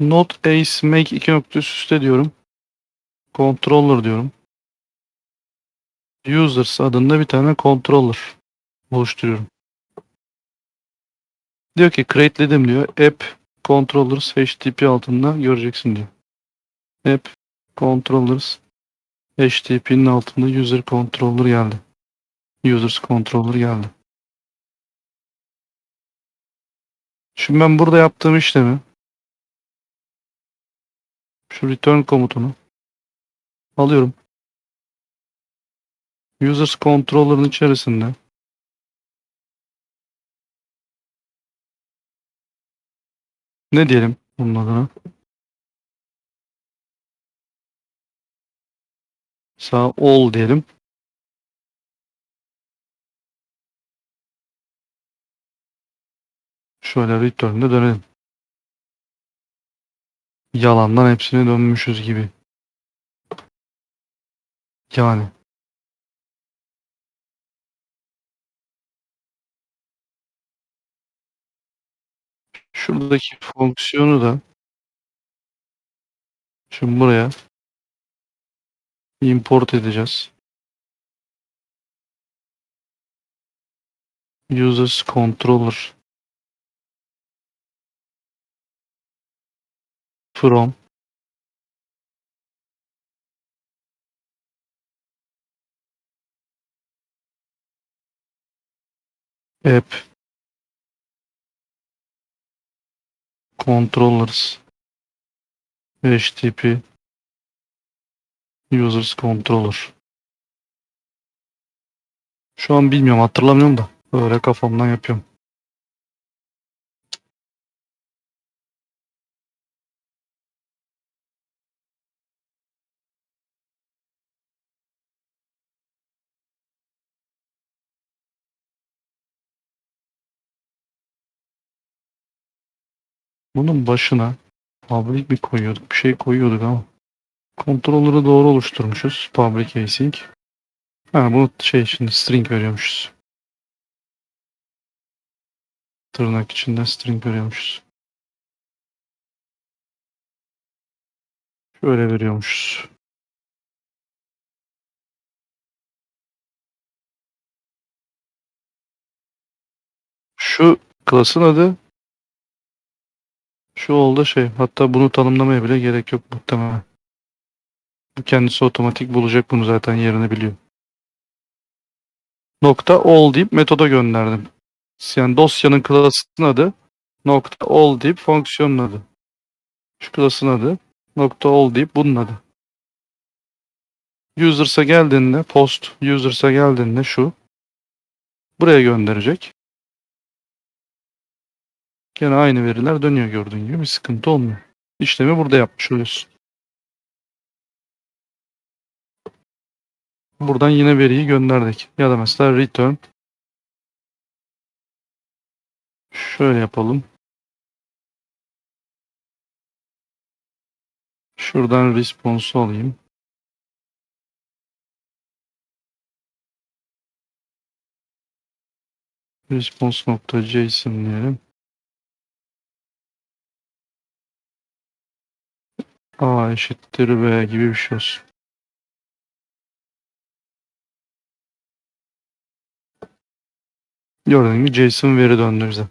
Not ace make iki nokta üst üste diyorum. Controller diyorum. Users adında bir tane controller oluşturuyorum. Diyor ki create'ledim diyor. App controllers HTTP altında göreceksin diyor. App controllers HTTP'nin altında user controller geldi. Users controller geldi. Şimdi ben burada yaptığım işlemi şu return komutunu alıyorum. Users controller'ın içerisinde ne diyelim bunun adına? Sağ all diyelim. Şöyle return'de dönelim. Yalandan hepsine dönmüşüz gibi. Yani. Şuradaki fonksiyonu da şimdi buraya import edeceğiz. Users controller from. App. Controllers. Http users controller. Şu an bilmiyorum hatırlamıyorum da. Öyle kafamdan yapıyorum. Bunun başına public bir koyuyorduk. Bir şey koyuyorduk ama. Controller'ı doğru oluşturmuşuz. Public async. Ha bunu şey şimdi string veriyormuşuz. Tırnak içinde string veriyormuşuz. Şöyle veriyormuşuz. Şu klasın adı şu oldu şey. Hatta bunu tanımlamaya bile gerek yok muhtemelen. Bu kendisi otomatik bulacak bunu zaten yerini biliyor. Nokta all deyip metoda gönderdim. Yani dosyanın klasının adı nokta all deyip fonksiyonun adı. Şu klasın adı nokta all deyip bunun adı. Users'a geldiğinde post users'a geldiğinde şu buraya gönderecek. Gene aynı veriler dönüyor gördüğün gibi bir sıkıntı olmuyor. İşlemi burada yapmış oluyorsun. Buradan yine veriyi gönderdik. Ya da mesela return şöyle yapalım. Şuradan response'u alayım. Response.json diyelim. A eşittir B gibi bir şey olsun. Gördüğün gibi JSON veri döndü bize.